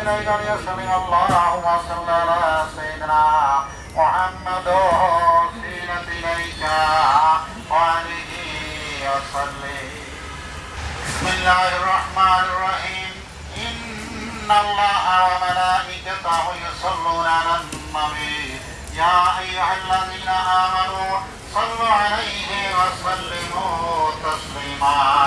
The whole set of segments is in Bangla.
إليك ليسمع اللهم صل على سيدنا محمد وسيلة إليك وعليه وسلم بسم الله الرحمن الرحيم. إن الله وملائكته يصلون على النبي يا أيها الذين آمنوا صلوا عليه وسلموا تسليما.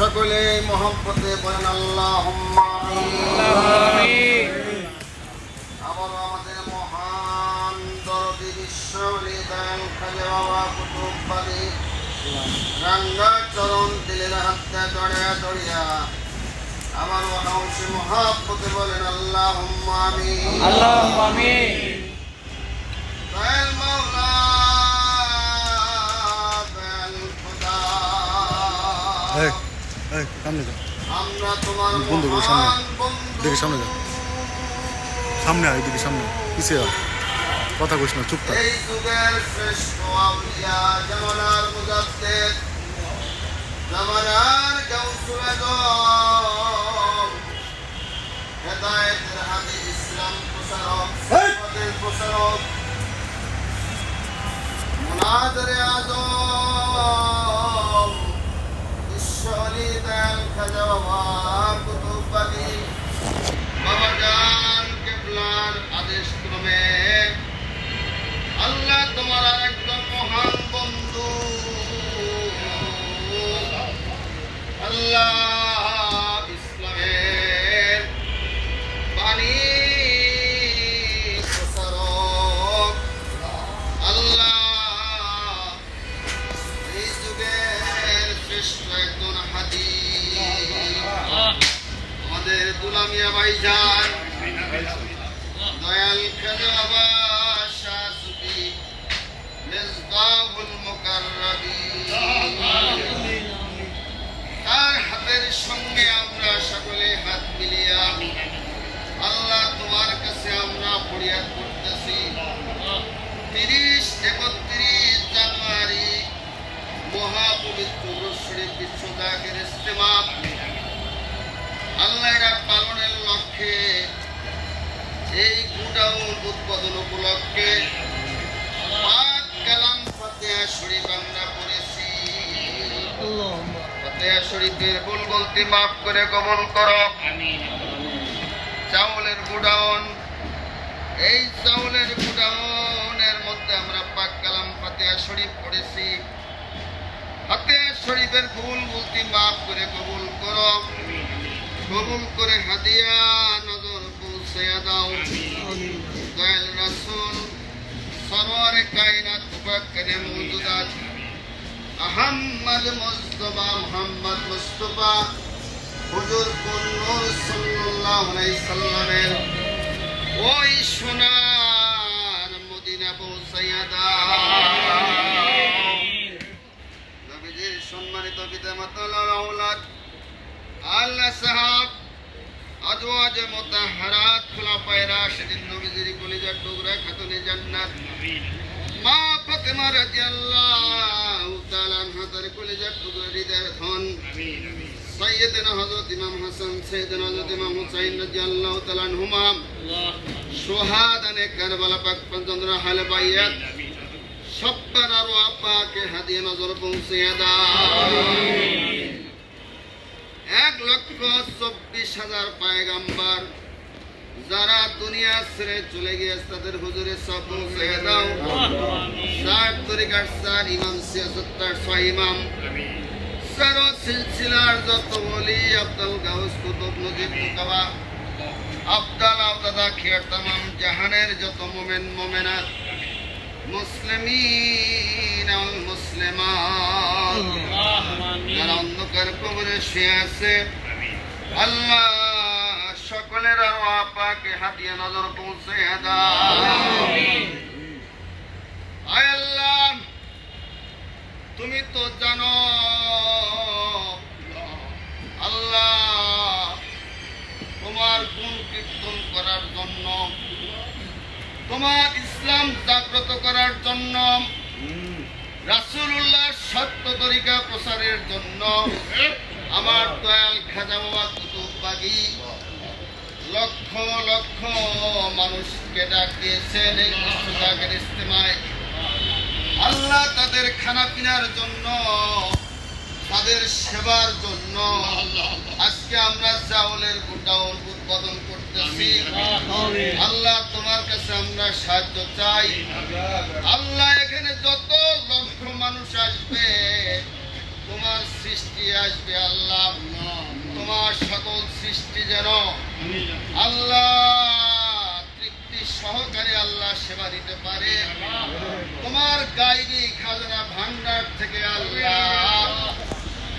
সকলে মহব্বতে বলেন আল্লাহ আবার আমাদের মহান দরদি বিশ্ব লিদান খালে বাবা কুতুবাদী রাঙ্গা চরণ দিলের হাতে দড়িয়া দড়িয়া আমার মহাংশে মহাব্বতে বলেন আল্লাহ আমি আল্লাহ আমি দয়াল মা সামনে যা। আমরা তোমার বন্ধু, বন্ধু, সামনে। দেখে সামনে যা। সামনে আয় এদিকে সামনে। পিছিয়ে আয়। কথা কইস না চুপ থাক। জামানার গাউসুল আজম হেদায়েতের হাতে ইসলাম প্রসারক সিফাতের প্রসারক মুনাজারে আজম ঈশ্বরী দয়াল খাজা বাবা কুতুবালি বাবা জান কেবলার আদেশ ক্রমে আল্লাহ তোমার একজন মহান বন্ধু। তার হাতের সঙ্গে আমরা সকলে হাত মিলিয়া আল্লাহ তোমার কাছে আমরা ফরিয়াদ করতেছি। তিরিশ একত্রিশ জানুয়ারি মহাপবিত্র শরীফ বিশ্বদাগের ইস্তেমা লক্ষ্যে এই গুডাউন উৎপাদন উপলক্ষে পাক কালাম ফাতিহা শরীফ আমরা পড়েছি। ফাতিহা শরীফের ভুল বলতে মাফ করে কবল করো। চাউলের গুডাউন এই চাউলের গুডাউনের মধ্যে আমরা পাক কালাম ফাতিহা শরীফ পড়েছি। ফাতিহা শরীফের ভুল বলতে মাফ করে কবুল করো। কবুল করে হাদিয়া নজর পৌঁছে দাও। দয়াল রাসূল সরওয়ার কায়নাত মুবাক্কিরে মওজুদাত আহমদ মুস্তফা মুহাম্মদ মুস্তফা হুজুর কুল নূর সাল্লাল্লাহু আলাইহি সাল্লামের ওই সোনার মদিনা পৌঁছাইয়া দাও। নবীজির সম্মানিত পিতা মাতা আওলাদ আল্লাহ সাহাব আজওয়াজ মুতাহহারাত খুলাফায়ে রাশিদিন নবীজির কলিজার টুকরা খাতুনে জান্নাত। মা ফাতেমা রাদিয়াল্লাহু তাআলা আনহা তার কলিজার টুকরা হৃদয়ের ধন। সাইয়েদনা হযরত ইমাম হাসান সাইয়েদনা হযরত ইমাম হুসাইন রাদিয়াল্লাহু তাআলা আনহুমা সোহাদানে কারবালা পাক পর্যন্ত হালে বাইয়াত। সব্বার আরও আপাকে হাদিয়ে নজর পৌঁছে দাও। এক লক্ষ চব্বিশ হাজার পায়গাম্বার যারা দুনিয়া ছেড়ে চলে গিয়েছে, তাদের হুজুরে সব পৌঁছে দাও। সাহেব তরিকার স্যার ইমাম সিয়াসত্তার ছয় ইমাম। সারো সিলসিলার যত বলি আব্দুল গাউস, কুতুব নজিব মুকাবা আব্দাল আবদাদা খেয়ার তামাম জাহানের যত মোমেন, মোমেনাত মুসলিমিন যারা অন্ধকার কবরে শুয়ে আছে আল্লাহ সকলের আরও আপাকে হাতিয়ে নজর পৌঁছে আল্লাহ তুমি তো জানো আল্লাহ তোমার গুণ কীর্তন করার জন্য তোমার ইসলাম জাগ্রত করার জন্য, রাসূলুল্লাহ সত্য তরিকা প্রসারের জন্য আমার দয়াল খাজা বাবা কুতুববাগী লক্ষ লক্ষ মানুষকে ডাক দিয়েছেন এই পুস্তকের ইস্তেমায়। আল্লাহ তাদের খানা পিনার জন্য, তাদের সেবার জন্য আজকে আমরা চাউলের গোডাউন উৎপাদন করতেছি আল্লাহ, তোমার কাছে আমরা সাহায্য চাই। আল্লাহ, এখানে যত লক্ষ মানুষ আসবে, তোমার সৃষ্টি আসবে আল্লাহ। তোমার সকল সৃষ্টি যেন আল্লাহ, তৃপ্তি সহকারে আল্লাহ সেবা দিতে পারে। তোমার গাইবি খাজনা ভান্ডার থেকে আল্লাহ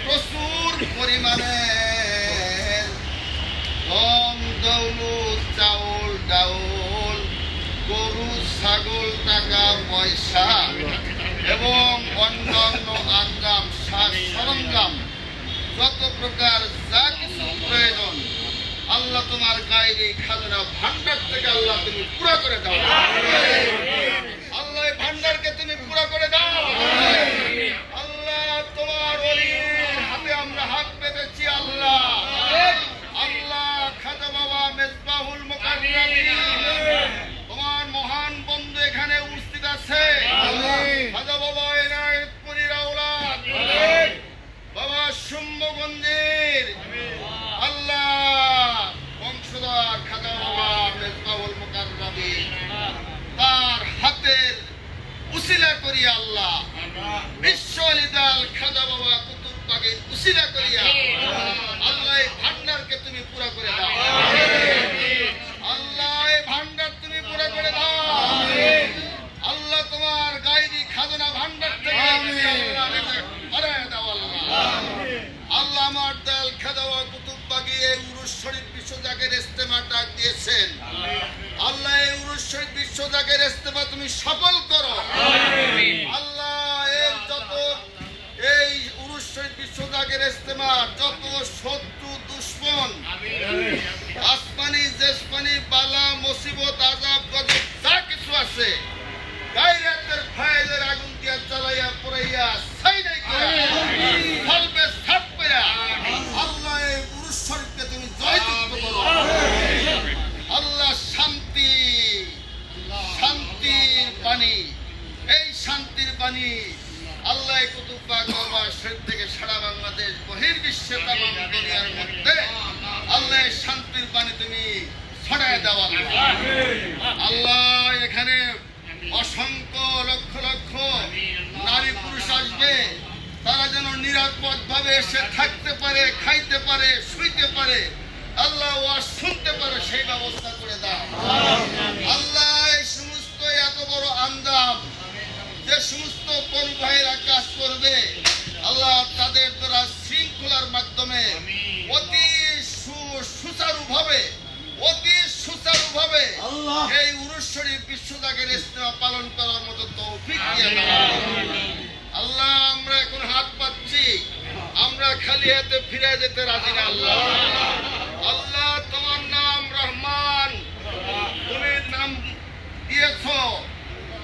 প্রচুর পরিমাণে গম দৌলত চাউল ডাউল গরু ছাগল টাকা পয়সা এবং অন্যান্য আঞ্জাম সাজ সরঞ্জাম যত প্রকার যা কিছু প্রয়োজন আল্লাহ তোমার গায়ে খাজনা ভান্ডার থেকে আল্লাহ তুমি পুরা করে দাও। আল্লাহ এই ভান্ডারকে তুমি পুরা করে দাও। হাতে যেতে রাজি না আল্লাহ। আল্লাহ, তোমার নাম রহমান। তুমি নাম দিয়েছ।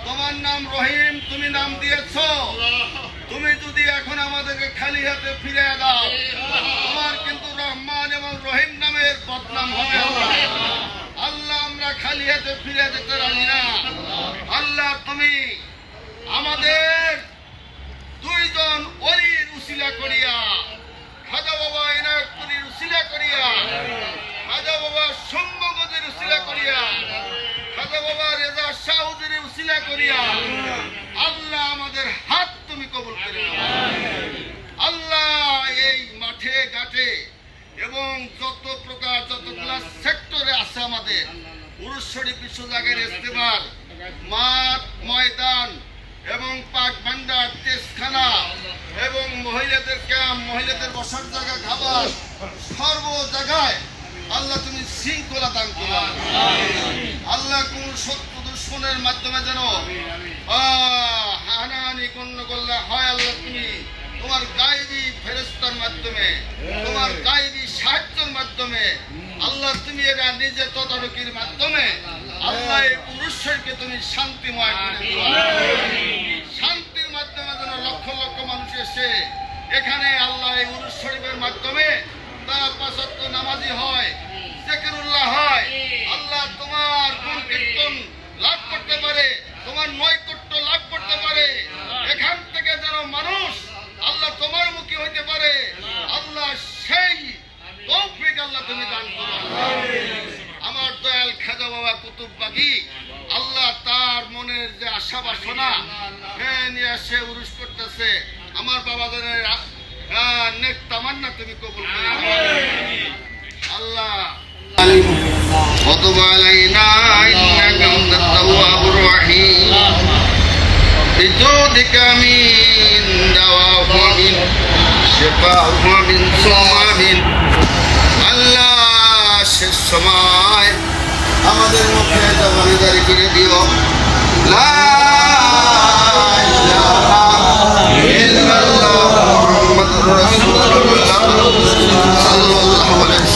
তোমার নাম রহিম, তুমি নাম দিয়েছ। তুমি যদি এখন আমাদেরকে খালি হাতে ফিরে দাও, তোমার কিন্তু রহমান এবং রহিম নামের বদনাম হবে আল্লাহ, আমরা খালি হাতে ফিরে যেতে রাজি না। আল্লাহ, তুমি আমাদের দুইজন অলির উসিলা করিয়া খাজা বাবা এনায়তপুরীর উসিলা করিয়া। খাজা বাবা সম্ভগদের উসিলা করিয়া। খাজা বাবা রেজা শাহুদের উসিলা করিয়া। আল্লাহ আমাদের হাত তুমি কবুল করে আল্লাহ এই মাঠে, ঘাটে এবং যত প্রকার যতগুলা সেক্টরে আছে আমাদের পুরুষ শরীফ বিশ্ব জাগের ইস্তেমার মাঠ, ময়দান পাক ভান্ডার তেজখানা এবং মহিলাদের ক্যাম্প মহিলাদের বসার জায়গা খাবার সর্ব জায়গায় আল্লাহ তুমি শৃঙ্খলা দান করো। আল্লাহ কোন সত্য দুশ্মনের মাধ্যমে যেন হানাহানি করলে হয় আল্লাহ তুমি। তোমার গায়েবী ফেরেস্তার মাধ্যমে তোমার গায়েবী সাহায্যের মাধ্যমে আল্লাহ তুমি এটা নিজে তদারকির মাধ্যমে আল্লাহ এই পুরুষকে তুমি শান্তিময় করে শান্তির মাধ্যমে যেন লক্ষ লক্ষ মানুষ এসে এখানে আল্লাহ এই উরুস শরীফের মাধ্যমে তারা পাঁচত্ব নামাজি হয় জেকেরুল্লাহ হয়। আল্লাহ তোমার গুণ কীর্তন লাভ করতে পারে তোমার নৈকট্য লাভ করতে পারে এখান থেকে যেন মানুষ আল্লাহ তোমার মুখী হইতে পারে আল্লাহ সেই তৌফিক আল্লাহ তুমি দান করো আমার দয়াল খাজা বাবা কুতুব বাগি আল্লাহ তার মনের যে আশা বাসনা হ্যাঁ নিয়ে সে উরুস করতেছে আমার বাবা জানের নেক তামান্না তুমি কবুল করে নাও। আল্লাহ وتب علينا إنك أنت التواب الرحيم بجودك من دواء ومن شفاء ومن ثم من আল্লাহ শেষ সময় আমাদের মুখে জবানিদারি করে দিও লা ইলাহা ইল্লাল্লাহ মুহাম্মাদুর রাসূলুল্লাহ সাল্লাল্লাহু আলাইহি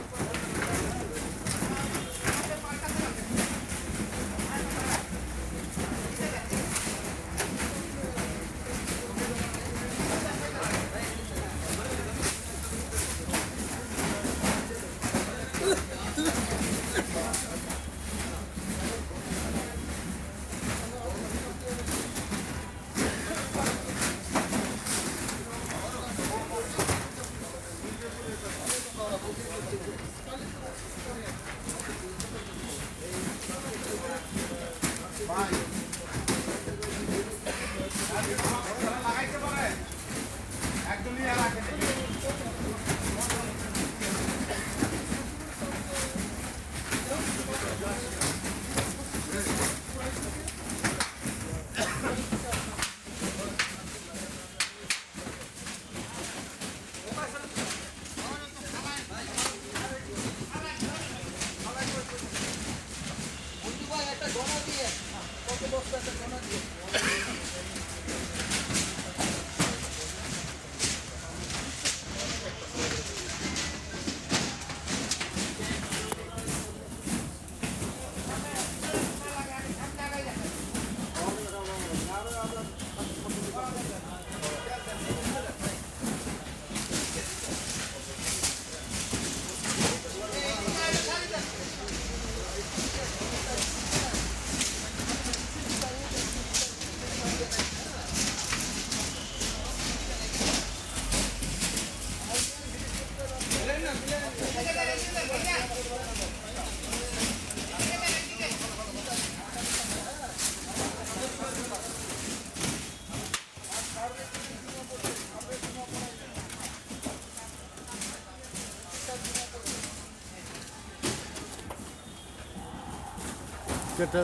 কেটে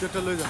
কেটে লই যা।